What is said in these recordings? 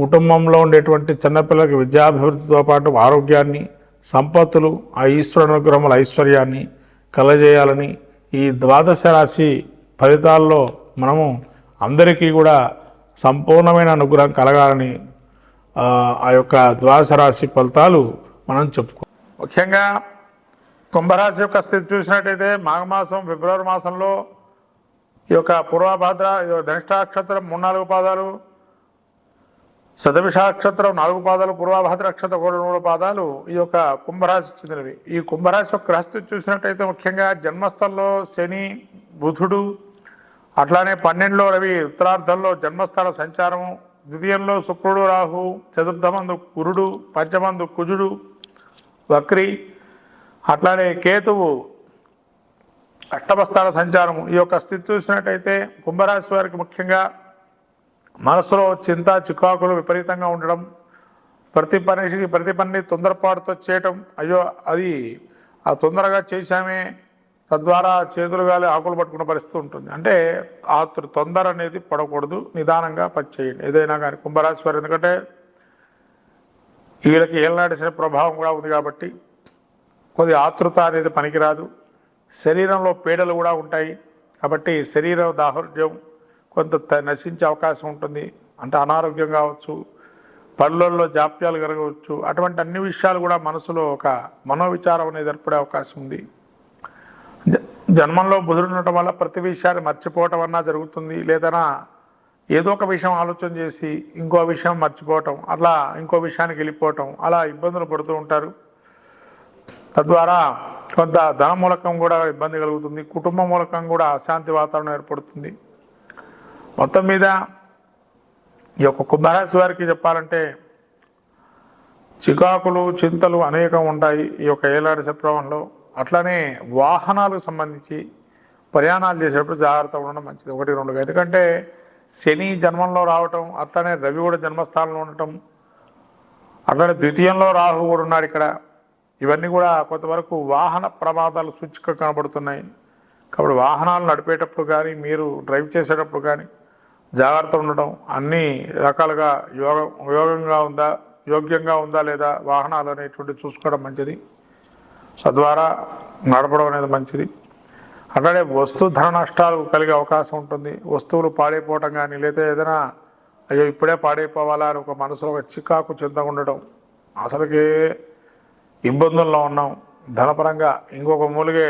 కుటుంబంలో ఉండేటువంటి చిన్నపిల్లలకి విద్యాభివృద్ధితో పాటు ఆరోగ్యాన్ని సంపత్తులు ఆ ఈశ్వర అనుగ్రహముల ఐశ్వర్యాన్ని కలజేయాలని ఈ ద్వాదశ రాశి ఫలితాల్లో మనము అందరికీ కూడా సంపూర్ణమైన అనుగ్రహం కలగాలని ఆ, యొక్క ద్వాదశ రాశి ఫలితాలు మనం చెప్పుకో ముఖ్యంగా కుంభరాశి యొక్క స్థితి చూసినట్టయితే మాఘమాసం ఫిబ్రవరి మాసంలో ఈ యొక్క పూర్వభాద్ర ఈ యొక్క మూడు నాలుగు పాదాలు శతభిష నక్షత్రం నాలుగు పాదాలు పూర్వభాద్ర నక్షత్రం కూడా మూడు పాదాలు ఈ యొక్క కుంభరాశి చెందినవి. ఈ కుంభరాశి యొక్క గ్రహస్థితి చూసినట్టయితే ముఖ్యంగా జన్మస్థలంలో శని బుధుడు అట్లానే పన్నెండులో రవి ఉత్తరార్ధంలో జన్మస్థల సంచారము ద్వితీయంలో శుక్రుడు రాహు చతుర్థమందు కురుడు పంచమందు కుజుడు వక్రి అట్లానే కేతువు అష్టమస్థాన సంచారము. ఈ యొక్క స్థితి చూసినట్టయితే కుంభరాశి వారికి ముఖ్యంగా మనసులో చింత చికాకులు విపరీతంగా ఉండడం ప్రతి పనికి ప్రతి పనిని తొందరపాటుతో చేయటం అయ్యో అది ఆ తొందరగా చేశామే తద్వారా చేతులు గాలి ఆకులు పట్టుకున్న పరిస్థితి ఉంటుంది. అంటే ఆ తొందర అనేది పడకూడదు నిదానంగా పని చేయండి ఏదైనా కానీ కుంభరాశి వారు ఎందుకంటే వీళ్ళకి ఏళ్ళనాడిసిన ప్రభావం కూడా ఉంది కాబట్టి కొద్ది ఆతృత అనేది పనికిరాదు. శరీరంలో పీడలు కూడా ఉంటాయి. కాబట్టి శరీర దాహర్యం కొంత త- నశించే అవకాశం ఉంటుంది. అంటే అనారోగ్యం కావచ్చు పళ్ళల్లో జాప్యాలు కలగవచ్చు అటువంటి అన్ని విషయాలు కూడా మనసులో ఒక మనోవిచారం అనేది ఏర్పడే అవకాశం ఉంది. జ- జన్మంలో బుధుడు ఉండటం వల్ల ప్రతి విషయాన్ని మర్చిపోవటం అన్నా జరుగుతుంది. లేదన్నా ఏదో ఒక విషయం ఆలోచన చేసి ఇంకో విషయం మర్చిపోవటం అలా ఇంకో విషయానికి వెళ్ళిపోవటం అలా ఇబ్బందులు పడుతూ ఉంటారు. తద్వారా కొంత ధన మూలకం కూడా ఇబ్బంది కలుగుతుంది. కుటుంబ మూలకం కూడా అశాంతి వాతావరణం ఏర్పడుతుంది. మొత్తం మీద ఈ యొక్క కుంభరాశి వారికి చెప్పాలంటే చికాకులు చింతలు అనేకం ఉంటాయి ఈ యొక్క ఏలాడి శుక్రవంలో అట్లానే వాహనాలకు సంబంధించి ప్రయాణాలు చేసేటప్పుడు జాగ్రత్త ఉండడం మంచిది. ఒకటి రెండు ఎందుకంటే శని జన్మంలో రావటం అట్లానే రవి కూడా జన్మస్థానంలో ఉండటం అట్లానే ద్వితీయంలో రాహు కూడా ఉన్నాడు ఇక్కడ. ఇవన్నీ కూడా కొంతవరకు వాహన ప్రమాదాలు సూచిక కనబడుతున్నాయి. కాబట్టి వాహనాలు నడిపేటప్పుడు కానీ మీరు డ్రైవ్ చేసేటప్పుడు కానీ జాగ్రత్త ఉండడం అన్ని రకాలుగా యోగ యోగంగా ఉందా యోగ్యంగా ఉందా లేదా వాహనాలు అనేటువంటి చూసుకోవడం మంచిది. తద్వారా నడపడం అనేది మంచిది. అట్లానే వస్తు ధన నష్టాలు కలిగే అవకాశం ఉంటుంది. వస్తువులు పాడైపోవటం కానీ లేదా ఏదైనా అయ్యో ఇప్పుడే పాడైపోవాలా అని ఒక మనసులో ఒక చికాకు చింత ఉండడం అసలుకే ఇబ్బందుల్లో ఉన్నాం. ధనపరంగా ఇంకొక మూలిగే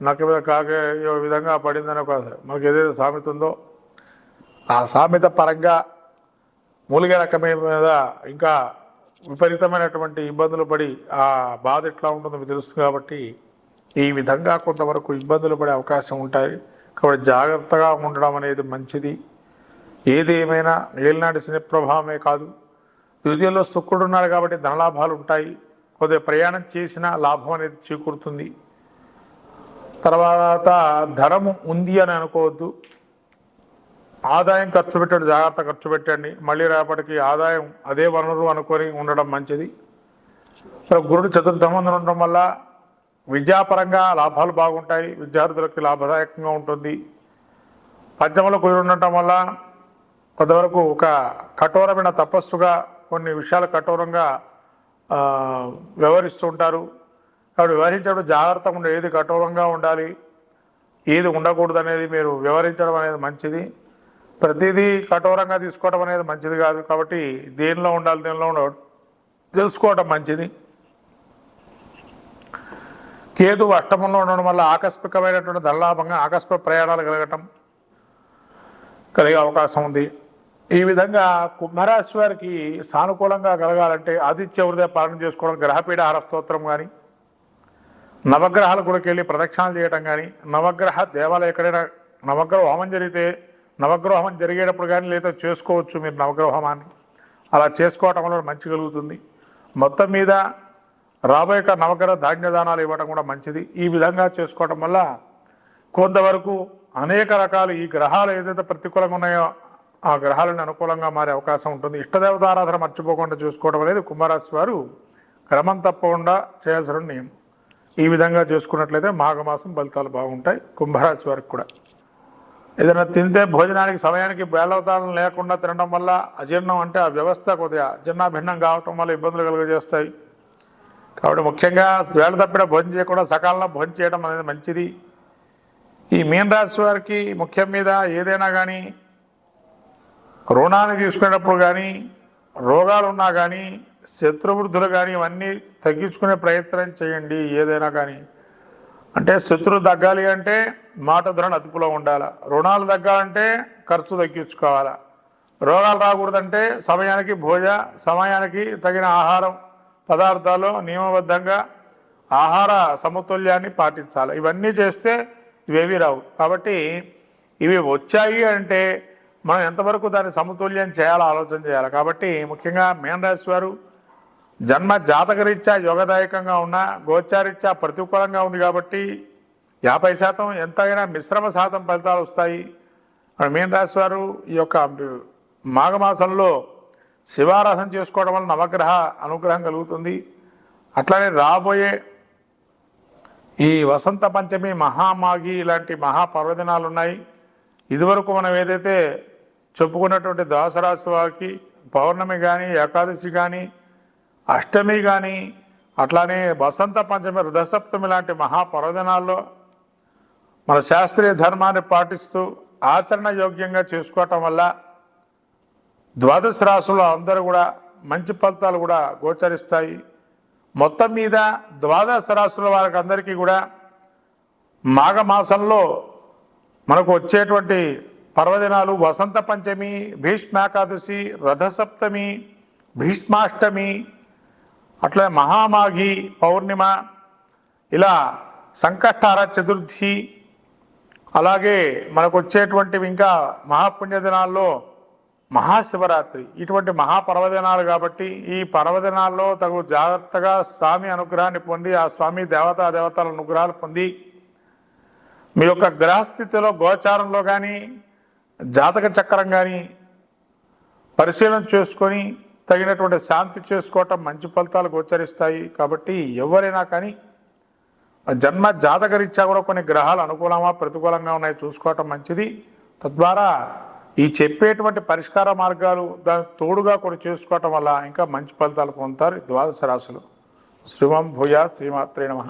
నక్క మీద కాకే విధంగా పడిందని ఒక మనకి ఏదైతే సామెత ఉందో ఆ సామెత పరంగా మూలిగే రకమే మీద ఇంకా విపరీతమైనటువంటి ఇబ్బందులు పడి ఆ బాధ ఎట్లా ఉంటుందో మీకు తెలుస్తుంది కాబట్టి ఈ విధంగా కొంతవరకు ఇబ్బందులు పడే అవకాశం ఉంటాయి. కాబట్టి జాగ్రత్తగా ఉండడం అనేది మంచిది. ఏది ఏమైనా ఏలినాటి శని ప్రభావమే కాదు. ద్వితీయంలో శుక్రుడు ఉన్నాడు కాబట్టి ధనలాభాలు ఉంటాయి. కొద్దిగా ప్రయాణం చేసినా లాభం అనేది చేకూరుతుంది. తర్వాత ధనము ఉంది అని అనుకోవద్దు. ఆదాయం ఖర్చు పెట్టండి జాగ్రత్త ఖర్చు పెట్టండి. మళ్ళీ రేపటికి ఆదాయం అదే వనరు అనుకొని ఉండడం మంచిది. మరి గురుడు చతుర్థమందులు ఉండడం వల్ల విద్యాపరంగా లాభాలు బాగుంటాయి విద్యార్థులకి లాభదాయకంగా ఉంటుంది. పంచమలో గురుడు ఉండటం వల్ల కొంతవరకు ఒక కఠోరమైన తపస్సుగా కొన్ని విషయాలు కఠోరంగా వ్యవహరిస్తూ ఉంటారు. కాబట్టి వ్యవహరించడం జాగ్రత్తగా ఉండే ఏది కఠోరంగా ఉండాలి ఏది ఉండకూడదు అనేది మీరు వివరించడం అనేది మంచిది. ప్రతిదీ కఠోరంగా తీసుకోవడం అనేది మంచిది కాదు కాబట్టి దేనిలో ఉండాలి దేనిలో ఉండాలి తెలుసుకోవడం మంచిది. కేతు అష్టమంలో ఉండడం వల్ల ఆకస్మికమైనటువంటి ధనలాభంగా ఆకస్మిక ప్రయాణాలు కలగటం కలిగే అవకాశం ఉంది. ఈ విధంగా కుంభరాశి వారికి సానుకూలంగా కలగాలంటే ఆదిత్య హృదయ పాలన చేసుకోవడం గ్రహపీడ స్తోత్రం కానీ నవగ్రహాల గుడికి వెళ్ళి ప్రదక్షిణాలు చేయడం కానీ నవగ్రహ దేవాలయం ఎక్కడైనా నవగ్రహ హోమం జరిగితే నవగ్రహం జరిగేటప్పుడు కానీ లేదా చేసుకోవచ్చు మీరు నవగ్రహమాన్ని. అలా చేసుకోవటం వల్ల మంచి కలుగుతుంది. మొత్తం మీద రాబోయే నవగ్రహ ధాన్యదానాలు ఇవ్వడం కూడా మంచిది. ఈ విధంగా చేసుకోవటం వల్ల కొంతవరకు అనేక రకాలు ఈ గ్రహాలు ఏదైతే ప్రతికూలంగా ఉన్నాయో ఆ గ్రహాలను అనుకూలంగా మారే అవకాశం ఉంటుంది. ఇష్టదేవత ఆరాధన మర్చిపోకుండా చూసుకోవడం అనేది కుంభరాశి వారు క్రమం తప్పకుండా చేయాల్సిన నియమం. ఈ విధంగా చేసుకున్నట్లయితే మాఘమాసం ఫలితాలు బాగుంటాయి. కుంభరాశి వారికి కూడా. ఏదైనా తింటే భోజనానికి సమయానికి బేళవతాలను లేకుండా తినడం వల్ల అజీర్ణం అంటే ఆ వ్యవస్థ కొద్దిగా భిన్నం కావటం వల్ల ఇబ్బందులు కలుగజేస్తాయి. కాబట్టి ముఖ్యంగా వేళ తప్పిన భోజనం చేయకుండా సకాలంలో భోజనం చేయడం అనేది మంచిది. ఈ మీనరాశి వారికి ముఖ్యం మీద ఏదైనా కానీ రుణాన్ని తీసుకునేటప్పుడు కానీ రోగాలు ఉన్నా కానీ శత్రువృద్ధులు కానీ ఇవన్నీ తగ్గించుకునే ప్రయత్నం చేయండి ఏదైనా కానీ అంటే శత్రువు తగ్గాలి అంటే మాట ధరణ అదుపులో ఉండాలా? రుణాలు తగ్గాలంటే ఖర్చు తగ్గించుకోవాలా? రోగాలు రాకూడదంటే సమయానికి భోజ సమయానికి తగిన ఆహారం పదార్థాలు నియమబద్ధంగా ఆహార సమతుల్యాన్ని పాటించాలి. ఇవన్నీ చేస్తే ఇవేవి రావు. కాబట్టి ఇవి వచ్చాయి అంటే మనం ఎంతవరకు దాన్ని సమతుల్యం చేయాలో ఆలోచన చేయాలి. కాబట్టి ముఖ్యంగా మేనరాశి వారు జన్మ జాతకరీత్యా యోగదాయకంగా ఉన్న గోచారీత్యా ప్రతికూలంగా ఉంది కాబట్టి యాభై శాతం ఎంతైనా మిశ్రమ శాతం ఫలితాలు వస్తాయి. మన మీన రాశి వారు ఈ యొక్క మాఘమాసంలో శివారాధన చేసుకోవడం వల్ల నవగ్రహ అనుగ్రహం కలుగుతుంది. అట్లానే రాబోయే ఈ వసంత పంచమి మహామాగి ఇలాంటి మహాపర్వదినాలు ఉన్నాయి. ఇదివరకు మనం ఏదైతే చెప్పుకున్నటువంటి ద్వాసరాశి వారికి పౌర్ణమి కానీ ఏకాదశి కానీ అష్టమి కానీ అట్లానే వసంత పంచమి రుధసప్తమి లాంటి మహాపర్వదినాల్లో మన శాస్త్రీయ ధర్మాన్ని పాటిస్తూ ఆచరణ యోగ్యంగా చేసుకోవటం వల్ల ద్వాదశ రాశుల్లో అందరూ కూడా మంచి ఫలితాలు కూడా గోచరిస్తాయి. మొత్తం మీద ద్వాదశ రాశుల వారికి అందరికీ కూడా మాఘమాసంలో మనకు వచ్చేటువంటి పర్వదినాలు వసంత పంచమి భీష్మాకాదశి రథసప్తమి భీష్మాష్టమి అట్లా మహామాఘి పౌర్ణిమ ఇలా సంకష్టార చతుర్థి అలాగే మనకు వచ్చేటువంటివి ఇంకా మహాపుణ్య దినాల్లో మహాశివరాత్రి. ఇటువంటి మహాపర్వదినాలు కాబట్టి ఈ పర్వదినాల్లో తగు జాగ్రత్తగా స్వామి అనుగ్రహాన్ని పొంది ఆ స్వామి దేవతా దేవతల అనుగ్రహాలు పొంది మీ యొక్క గ్రహస్థితిలో గోచారంలో కానీ జాతక చక్రం కానీ పరిశీలన చేసుకొని తగినటువంటి శాంతి చేసుకోవటం మంచి ఫలితాలు గోచరిస్తాయి. కాబట్టి ఎవరైనా కానీ జన్మ జాతకరీత్యా కూడా కొన్ని గ్రహాలు అనుకూలమా ప్రతికూలంగా ఉన్నాయి. చూసుకోవటం మంచిది. తద్వారా ఈ చెప్పేటువంటి పరిష్కార మార్గాలు దానికి తోడుగా కూడా చేసుకోవటం వల్ల ఇంకా మంచి ఫలితాలు పొందుతారు. ద్వాదశ రాశులు. శ్రీమం భూయ శ్రీమాత్రే నమ.